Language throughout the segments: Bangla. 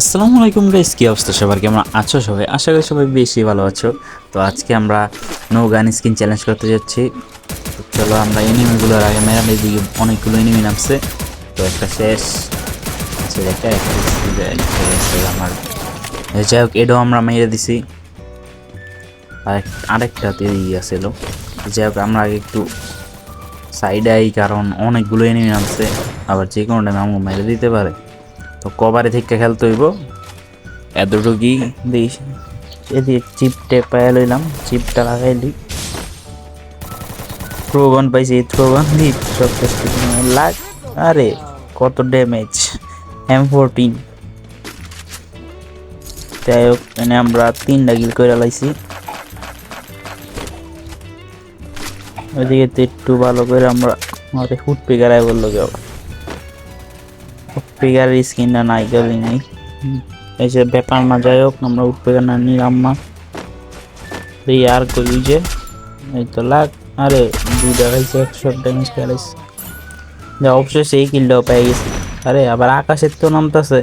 আসসালামু আলাইকুম গাইস কি অবস্থা? সবার কেমন আছো সবাই? আশা করি সবাই বেশি ভালো আছো। তো আজকে আমরা নো গান স্কিন চ্যালেঞ্জ করতে যাচ্ছি। চলো আমরা এনিমিগুলোর আগে মেরাম দিকে অনেকগুলো এনিমি নামছে। তো একটা শেষ, আছে একটা আমার। যাই হোক, এটাও আমরা মেরে দিছি। আর আরেকটা ইয়ে ছিল যাই হোক, আমরা আগে একটু সাইডে আই কারণ অনেকগুলো এনিমি নামছে। আবার যে কোনো টাইমে আমাকে মেরে দিতে পারে। তো কবারে থেকে খেলতে হইব। এতটুকুই দিই এদিকে চিপটে পায়ে লইলাম, চিপটা লাগাইলি থ্রোবান পাইছি থ্রোবান দি সব লাগ, আরে কত ড্যামেজ এম ফোরটিন যাই হোক, এনে আমরা তিনটা গিল করে লাইছি। ওইদিকে তো একটু ভালো করে আমরা আমাদের ফুট পিকারাই বলল কেউ উৎপেগারের স্কিনটা নাই গেলি নাই এই যে ব্যাপার না, যাই হোক, আমরা উৎপেগার না নিলাম না এই আর করি যে? এই তো লাগ। আরে দুইটা খাইছে একশো ড্যামেজ খেলাইছে যা, অবশেষে এই কিলটাও পেয়ে গেছি। আরে, আবার আকাশের তো নামতেছে।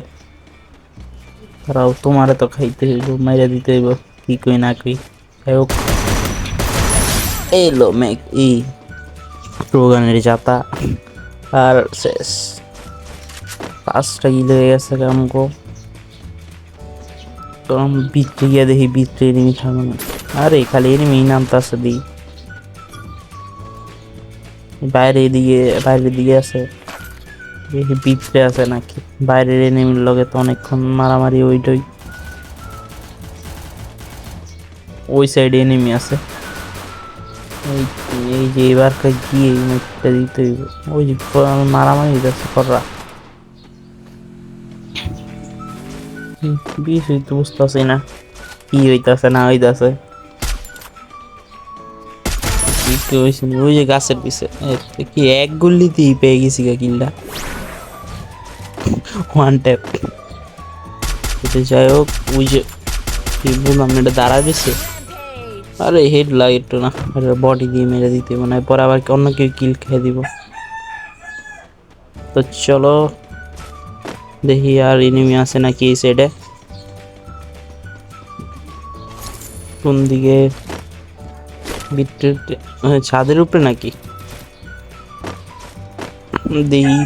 তারাও তোমারে তো খাইতে হইব, মেরে দিতে হইব, কি কই না কই। যাই হোক। এলো মেঘ ই প্রোগানের যাতা। আর শেষ। পাঁচটা গিল হয়ে গেছে আমাকে তো আমি ভিতরে গিয়ে দেখি ভিতরে এনিমি থাকবে না আরে, খালি এনিমি নামতে আছে দি। বাইরে দিকে বাইরের দিকে আছে। দেখি ভিতরে আছে নাকি? বাইরের এনিমির লগে তো অনেকক্ষণ মারামারি ওইটাই ওই সাইডে এনিমি আছে। এই যে এবার গিয়ে দিতে ওই যে, মারামারি যাচ্ছে কররা বিষ হইতে বুঝতেছি না কি হইতাছে না হইতাছে? ওই যে গাছের পিছে কি এক গুল্লিতেই পেয়ে গেছি গা কিল্লা ওয়ান ট্যাপ যাই হোক ওই যে বললাম এটা দাঁড়া দিছে আরে হেড লাগে একটু না বডি দিয়ে মেরে দিতে মানে পরে আবার অন্য কেউ কিল খেয়ে দিব তো চলো দেখি আর এনিমি আছে নাকি এই সাইডে কোন দিকে? ছাদের উপরে নাকি? দেখি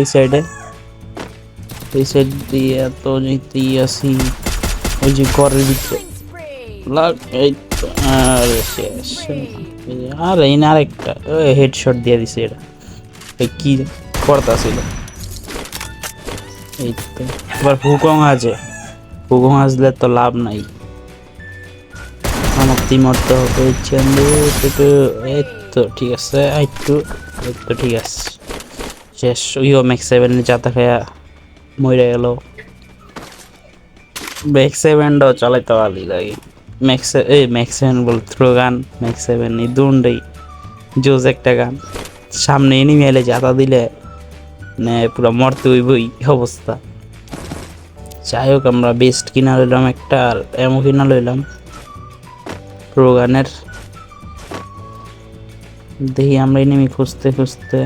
এই সাইডে এই সাইড দিয়ে এত যেতেই আসি। ওই যে ঘরের ভিতরে। শেষ। আর এই না আরেকটা। হেডশট দিয়ে দিছে এটা। কি করতাছিল এবার হুকং আছে। হুকং আসলে তো লাভ নাই। আমার তি মরতে হবে একটু, এই তো ঠিক আছে একটু এই তো ঠিক আছে। শেষ, ইও ম্যাক্স সেভেনের যাতা খায়া মরে গেল। ম্যাক্স সেভেনটাও চালাইতে ভালো লাগে। ম্যাক্স এই max seven ball throw gun max seven এই দুটাই জোজ একটা গান সামনে এনিমি এলে যাতা দিলে পুরো মরতে হইবই অবস্থা। যাই হোক আমরা বেস্ট কিনা লইলাম একটা, আর এমও কিনা লইলাম। প্রোগানের দেখি আমরা এনিমি খুঁজতে খুঁজতে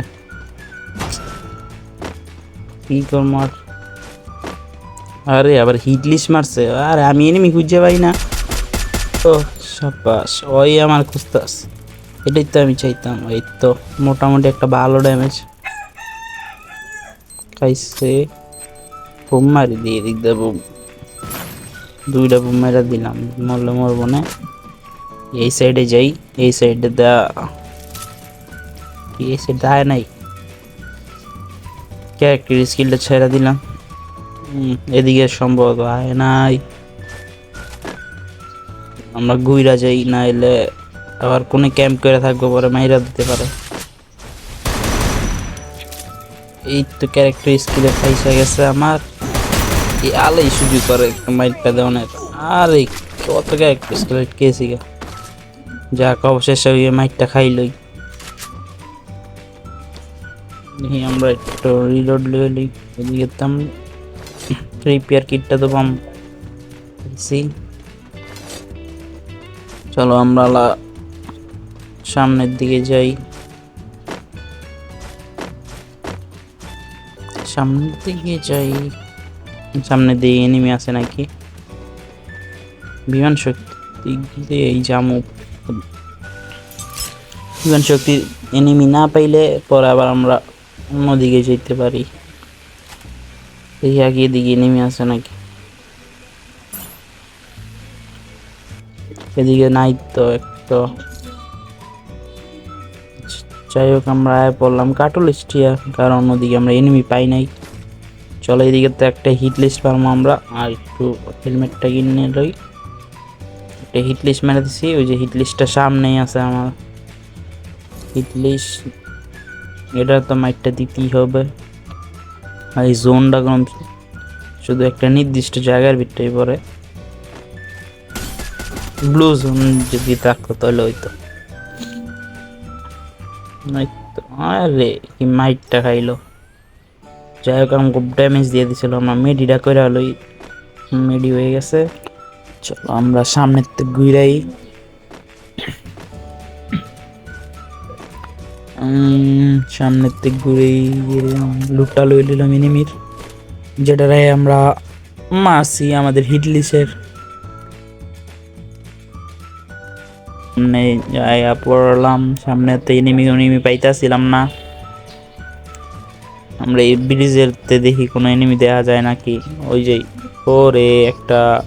কি করব আর? আরে, আবার হিটলিস মারছে। আরে, আমি এনিমি খুঁজে পাই না। ও সাবাস ওই আমার খুঁজতাস এটাই তো আমি চাইতাম, এই তো মোটামুটি একটা ভালো ড্যামেজ খাইছে। বুম মারি দিয়ে দিক বুম দুইটা বুম মারা দিলাম, মরলে মরবো না। এই সাইডে যাই, এই সাইডে দা এই সাইড আয় নাই। ক্যারেক্টার স্কিলটা ছেড়ে দিলাম। এদিকে সম্ভবত আয় নাই। আমরা গুইরা যাই না এলে আবার কোনে ক্যাম্প করে থাকব পরে মাইরা দিতে পারে। এই তো ক্যারেক্টার স্কিলে পয়সা গেছে আমার। এই আলাই সুযোগ করে একটা মাইটটা দেওয়ানের আরে, কত ক্যারেক্টার স্কিল কেছি গা যাক, অবশেষে ওই মাইটটা খাইলই দেখি আমরা একটু রিলোড লেভেলি এদিকে তাম রিপেয়ার কিটটা তো পাম চলো আমরা সামনের দিকে যাই। সামনের দিকে যাই। সামনে দিয়ে এনিমি আছে নাকি? বিমান শক্তি এই জামু। বিমান শক্তি এনিমি না পাইলে পরে আবার আমরা অন্যদিকে যেতে পারি। দেখি আগে এদিকে এনিমি আছে নাকি? এদিকে নাই তো একটু। যাই হোক, আমরা আয় পড়লাম কাটল স্টিয়া কারণ অন্যদিকে আমরা এনিমি পাই নাই। চলো এদিকে তো একটা হিট লিস্ট পারব আমরা, আর একটু হেলমেটটা কিনে লই। একটা হিট লিস্ট মেরে দিছি, ওই যে হিট লিস্টটা সামনেই আছে আমার। হিট লিস্ট এটা তো মাইটটা দিতেই হবে। আর এই জোনটা কম শুধু একটা নির্দিষ্ট জায়গার ভিতরেই পড়ে। ব্লু জোন যদি থাকতো তাহলে হইতো। আরে, কি মাইটটা খাইলো। যাই হোক আমি খুব ড্যামেজ দিয়ে দিছিল। আমার মেডিটা করে হলোই মেডি হয়ে গেছে। চলো, আমরা সামনের থেকে ঘুরাই। সামনের থেকে ঘুরেই লুটটা লই নিলাম এনিমির যেটারে আমরা মারছি আমাদের হিটলিসের। সামনে যাইয়া পড়লাম সামনে তো এনিমি এনিমি পাইতাছিলাম না। আমরা এই ব্রিজের তে দেখি কোনো এনিমি দেখা যায় নাকি? ওই যে ওরে একটা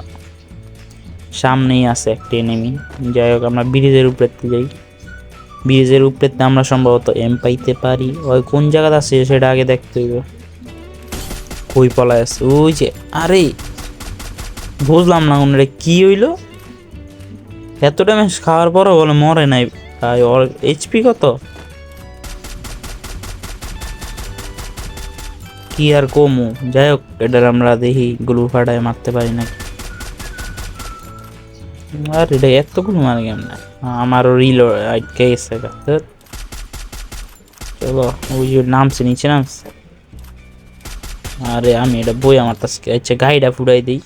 সামনেই আছে একটা এনিমি যাই হোক, আমরা ব্রিজের উপরে যাই। ব্রিজের উপরে আমরা সম্ভবত এম পাইতে পারি। ওই কোন জায়গাতে আছে সেটা আগে দেখতে হইব। কই পলায় আছে? ওই যে, আরে! বুঝলাম না ওনারে কি হইল? এত ড্যামেজ খাওয়ার পরও বলে মরে নাই। ভাই, ওর এইচপি কত? কি আর কমু? যাই হোক, এটার আমরা দেখি গুলু ফাটায় মারতে পারি নাকি। আর এটা এতগুলো মারে কেমন আমারও রিল আটকে গেছে। চলো, ওই নামছে, নিচে নামছে। আরে, আমি এটা বই আমার কাছে আচ্ছা গাড়িটা ফুটাই দিই।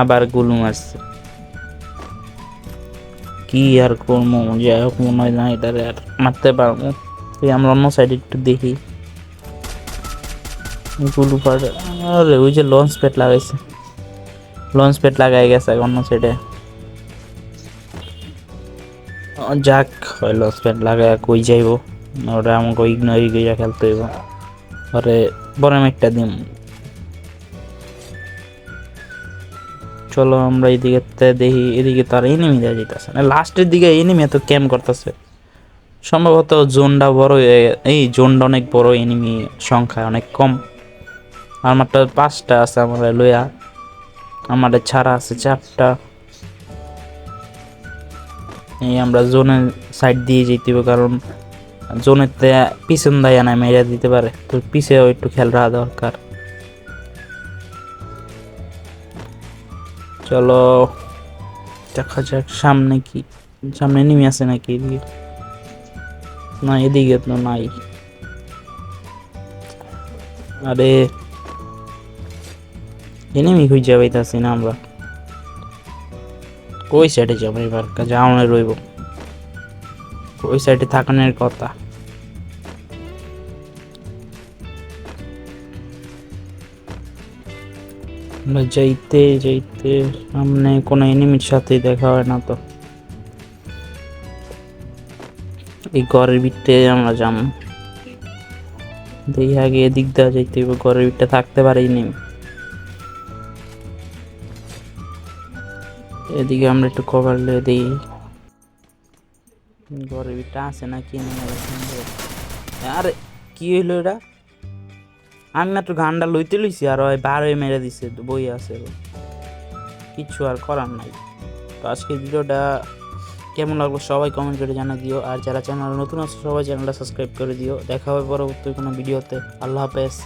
আবার গুলু মারছে। কি আর করব যাই হোক মনে হয় না এটারে আর মারতে পারব এই আমরা অন্য সাইডে একটু দেখি গুলু পাড়ে আরে ওই যে লঞ্চ প্যাড লাগাইছে লঞ্চ প্যাড লাগাই গেছে অন্য সাইডে যাক হয় লঞ্চ প্যাড লাগাই কই যাইব ওরা আমাকে ইগনোর গিয়ে খেলতে হইব পরে বড় একটা দিন চলো আমরা এদিকে দেখি, এদিকে তার এনিমি দেওয়া যেতেছে না। লাস্টের দিকে এনিমি এত ক্যাম্প করতেছে। সম্ভবত জোনটা বড় এই জোনটা অনেক বড় এনিমি সংখ্যা অনেক কম। আমারটা পাঁচটা আছে আমার লইয়া আমাদের ছাড়া আছে চারটা। এই আমরা জোনের সাইড দিয়ে যেতে হবে, কারণ জোনের পিছন দায়া না, মেরে দিতে পারে। তো পিছেও একটু খেয়াল রাখা দরকার। চলো, দেখা যাক, সামনে কি, সামনে নেমে আছে নাকি এদিকে? না, এদিকে তো নাই। আরে এনিমি খুঁজে পাইতাছি না আমরা। ওই সাইডে যাব এবার যাওয়ানো রইব। ওই সাইডে থাকানোর কথা। আমরা যাইতে যাইতে সামনে কোনো এনিমির সাথে দেখা হয় না তো। এই ঘরের ভিতরে আমরা যাম। দেখি আগে এদিক দেওয়া যাইতে হইব, ঘরের ভিতরে থাকতে পারি নি। এদিকে আমরা একটু কভার লিয়ে দিই। ঘরের ভিতরে আছে না কি আরে কি হইল এটা আমি মাত্র গানটা লইতে লইছি আর ওই বারোয় মেরে দিছে বই আছে কিচ্ছু আর করার নাই। তো আজকের ভিডিওটা কেমন লাগল সবাই কমেন্ট করে জানা দিও। আর যারা চ্যানেল নতুন আছে, সবাই চ্যানেলটা সাবস্ক্রাইব করে দিও। দেখা হবে পরবর্তী কোনো ভিডিওতে। আল্লাহ হাফেজ।